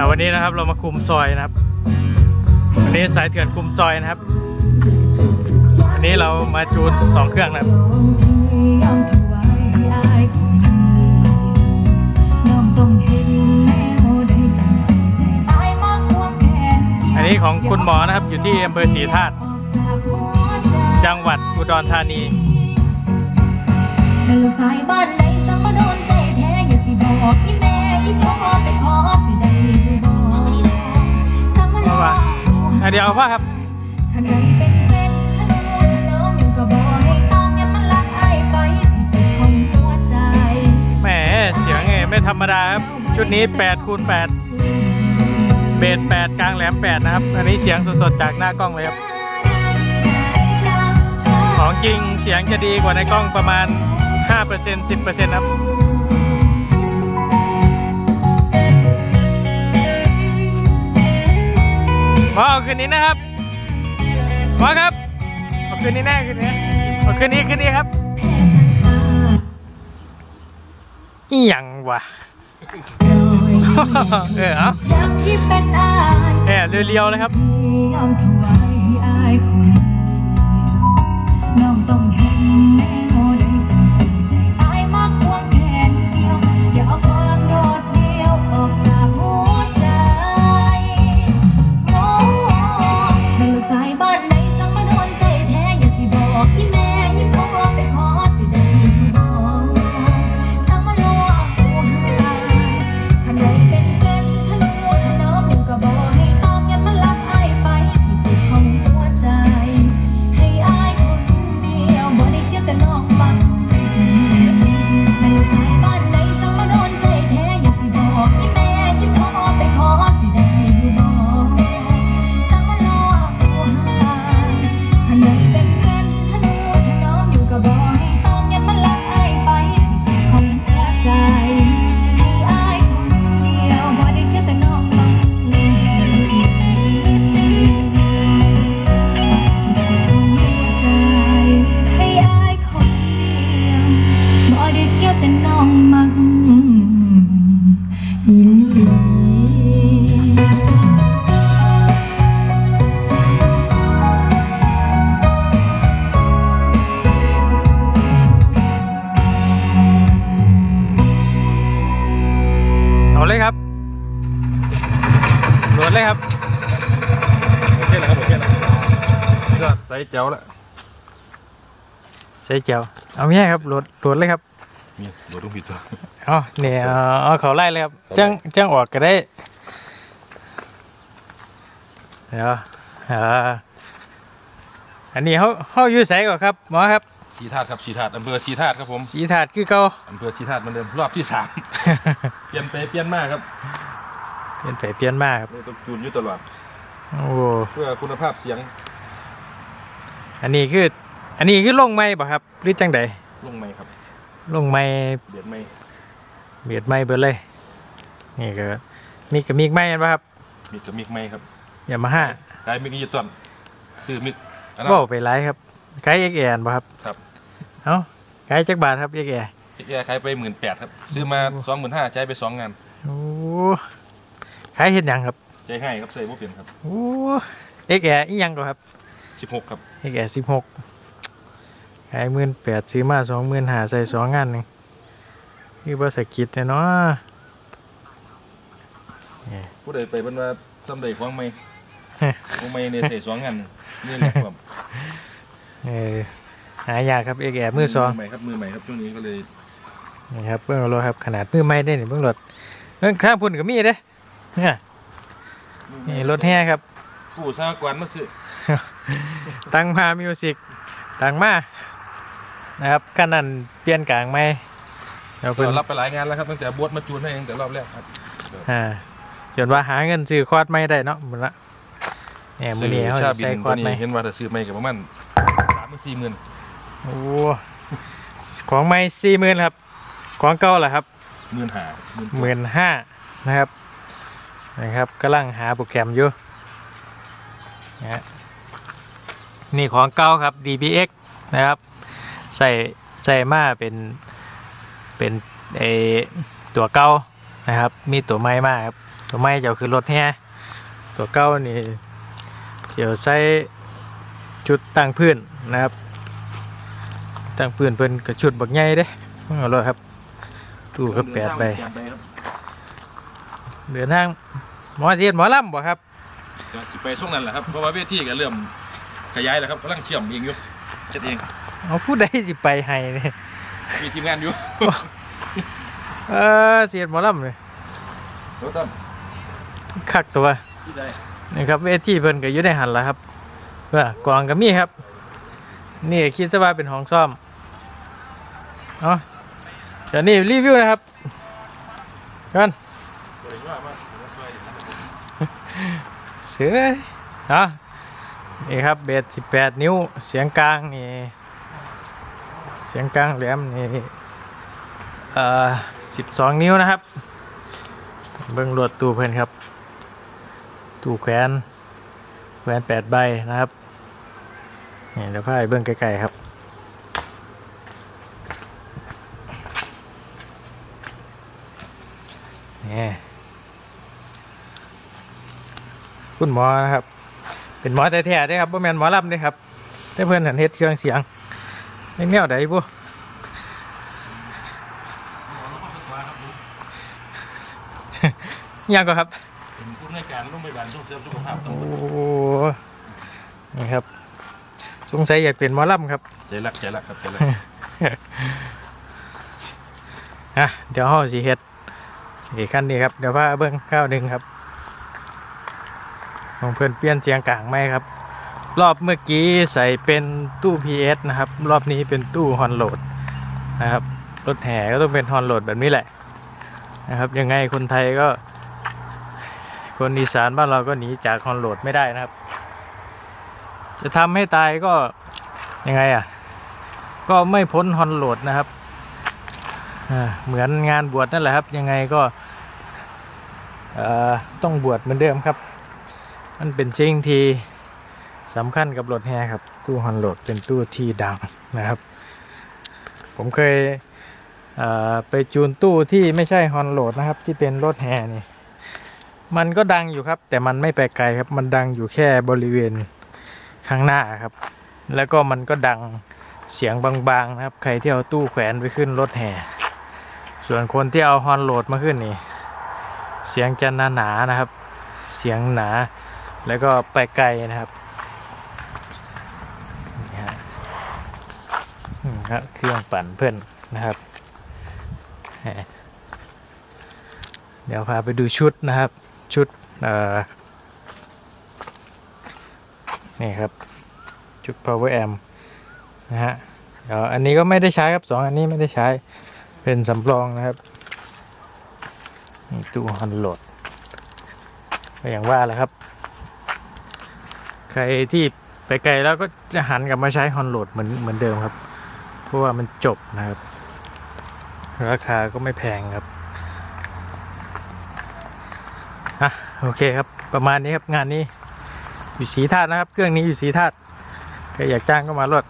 อ่าวันนี้นะครับเรามาคุมซอยนะครับ วันนี้สายเถื่อนคุมซอยนะครับ วันนี้เรามาจูนสองเครื่องนะครับ อันนี้ของคุณหมอนะครับอยู่ที่อำเภอศรีธาตุจังหวัดอุดรธานีเป็นลูกสายบ้านไหนสังมาโดนใจแท้อย่าสิบอกอีแม่อีพ่อไปขอ เดี๋ยวเอาพ่อครับถ้าใครเป็นแฟนถ้าโดนถ้าน้องอยู่ก็บอกให้ต้องอย่ามันลักไอายไปที่สุดของหัวใจแหมเสียงไงไม่ธรรมดาครับ ชุดนี้8คูณ8เบส8กลางแหลม 8 นะครับ อันนี้เสียงสดๆ จากหน้ากล้องเลยครับ ของจริงเสียงจะดีกว่าในกล้องประมาณ 5% 10%ครับ หมอเอาคืนนี้นะครับหมอครับเอาคืนนี้แน่คืนนี้เอาคืนนี้คืนนี้ครับอีหยังวะเออเอายังที่เป็นอายแหมเรียวๆเลยครับ เอาเลยครับโหลดเลยครับโอเคแล้วครับโอเคแล้วยอดใส่เจ้าละใส่เจียวเอาเมียครับโหลดโหลดเลยครับมีโดดต้องผิดตัวเอาเนี่ยเอาเอาเขาไล่เลยครับจ้างจ้างออกก็ได้เดี๋ยวเอออันนี้เขาเขาอยู่ไสก่อนครับหมอครับ ชีธาตุครับชีธาตุอำเภอชีธาตุครับผมสีถาดคือเก่าอำเภอชีธาตุเหมือนเดิมรอบที่สาม เปลี่ยนไปเปลี่ยนมาครับเปลี่ยนไปเปลี่ยนมาครับเลยต้องจูนอยู่ตลอดโอ้เพื่อคุณภาพเสียงอันนี้คือ อันนี้คือลงไม้ป่ะครับหรือจังใดลงไหมครับลงไม้เบียดไหมเบียดไม้เบิดเลยนี่ก็มีกับมีกไม้ป่ะครับมีกับมิกไหมครับอย่ามาห้ากายมิกนี้จะต้นคือมิกอันนั้นบ่ไปไลายครับไกด์เอ็กแอนป่ะครับครับ เอ้าไกด์จักบาทครับเอ็กแอแกขายไปหมื่นแปดครับ ซื้อมาสองหมื่นห้าใช้ไปสองงานโอ้ขายเห็นยังครับใจให้ครับใส่บุฟเฟ่ครับโอ้เอ็กแออีหยังก็ครับสิบหกครับเอ็กแอสิบหกขายหมื่นแปดซื้อมาสองหมื่นหาใส่สองงานหนึ่งนี่ภาษากิจเนี่ยเนาะผู้ใดไปเป็นว่าสำเร็จของไม่ ของไม่เนี่ยใส่สองงานนี่แหละครับ เออ หายากครับเอ็กแอมือสองใหม่ครับมือใหม่ครับช่วงนี้ก็เลยนี่ครับเบื้องรถครับขนาดมือไม่ได้นี่เบื้องรถเบื้องข้างพุ่นก็มีเด้เนี่ยนี่รถแห่ครับผู้สหกรณ์มาซื้อตังมามิวสิกตังมานะครับกันนั้นเปลี่ยนกลางไหมเราก็เพิ่นรับไปหลายงานแล้วครับตั้งแต่บวชมาจูนให้เองแต่รอบแรกครับอ่าจนว่าหาเงินซื้อคอร์ดไม่ได้เนาะหมดละเนี่ยมือนี้เขาชาจะบิใส่นคตัอวร์ดไหมนี้เห็นว่าจะซื้อไม่กับประมาณสามหมื่นสี่หมื่น โอ้ของไม่สี่หมื่นครับ ของเก่าแหละครับหมื่นหาหมื่นห้านะครับนะครับกำลังหาโปรแกรมอยู่นะฮะนี่ของเก่าครับ DBX นะครับ ใส่ใส่มาเป็นเป็นเออตัวเก่านะครับ มีตัวใหม่มาครับ ตัวไม่จะเอาคือรถแฮตัวเก้านี่เสียวใส่ชุดตั้งพื้นนะครับ ตั้งพื้นเพิ่นกับชุดบักใหญ่เด้เอาเลยครับ ตู้ก็แปดใบแปดใบครับเดินทางหมอเทียนหมอลำบ่ครับก็สิไปช่วงนั้นแหละครับเพราะว่าเวทีก็เริ่มขยายแล้วครับกำลังเชื่อมเองอยู่เจ็ดเองเอาผู้ใดสิไปให้เนี่ยมีทีมงานอยู่เออเสียนหมอลำเลยรถตั้มคักตัวที่ใดนะครับเวทีเพิ่นก็อยู่ในหันแล้วครับว่ากองก็มีครับ นี่คิดซะว่าเป็นห้องซ่อม เนาะเดี๋ยวนี้รีวิวนะครับกันสวยมากมากสวยเสือเนาะนี่ครับเบส18นิ้วเสียงกลางนี่เสียงกลางแหลมนี่เอ่อ12นิ้วนะครับ เบิ่งรวดตู้เพิ่นครับ ตู้แขวนแขวนแปดใบนะครับนี่เดี๋ยวพาไปเบิ่งไกลๆครับ นี่คุณหมอนะครับ เป็นหมอแท้ๆเด้อครับบ่แม่นหมอลำเด้อครับ แต่เพื่อนหันเฮ็ดเครื่องเสียงในแนวใดบ่ยังก็ครับเป็นผู้ในวยการร่วมไปบันส่งเสริมสุขภาพตำโอ้บลนี่ครับ สงสัยอยากเป็นหมอลำครับใจรักใจรักครับใจรักอะเดี๋ยวห้องสีเฮ็ด อีกขั้นนี้ครับ เดี๋ยวว่าเบิ้งข้าวหนึ่งครับของเพื่อนเปลี่ยนเสียงกลางไหมครับ รอบเมื่อกี้ใส่เป็นตู้ PS นะครับ รอบนี้เป็นตู้ฮอนโหลดนะครับ รถแห่ก็ต้องเป็นฮอนโหลดแบบนี้แหละนะครับ ยังไงคนไทยก็ คนอีสานบ้านเราก็หนีจากฮอนโหลดไม่ได้นะครับ จะทำให้ตายก็ยังไงอะ ก็ไม่พ้นฮอนโหลดนะครับ เหมือนงานบวชนั่นแหละครับ ยังไงก็ต้องบวชเหมือนเดิมครับ มันเป็นสิ่งที่สำคัญกับรถแฮครับ ตู้ฮอนโหลดเป็นตู้ที่ดังนะครับ ผมเคยเไปจูนตู้ที่ไม่ใช่ฮอนโหลดนะครับ ที่เป็นรถแฮนี่ มันก็ดังอยู่ครับ แต่มันไม่ไปไกลครับ มันดังอยู่แค่บริเวณข้างหน้าครับ แล้วก็มันก็ดังเสียงบางๆนะครับ ใครที่เอาตู้แขวนไปขึ้นรถแห่ ส่วนคนที่เอาฮอนโหลดมาขึ้นนี่ เสียงจะหนาๆนะครับ เสียงหนา แล้วก็ไปไกลนะครับนี่ฮะครับเครื่องปั่นเพื่อนนะครับ เดี๋ยวพาไปดูชุดนะครับ ชุดเอ่อนี่ครับ ชุด power amp นะฮะเดี๋ยวอันนี้ก็ไม่ได้ใช้ครับสองอันนี้ไม่ได้ใช้ เป็นสำรองนะครับนี่ตู้ฮันโหลดก็อย่างว่าแหละครับ ใครที่ไปไกลแล้วก็จะหันกลับมาใช้ฮอนโหลดเหมือนเหมือนเดิมครับ เพราะว่ามันจบนะครับ ราคาก็ไม่แพงครับอะโอเคครับ ประมาณนี้ครับงานนี้อยู่สีธาตุนะครับ เครื่องนี้อยู่สีธาตุใครอยากจ้างก็มารถ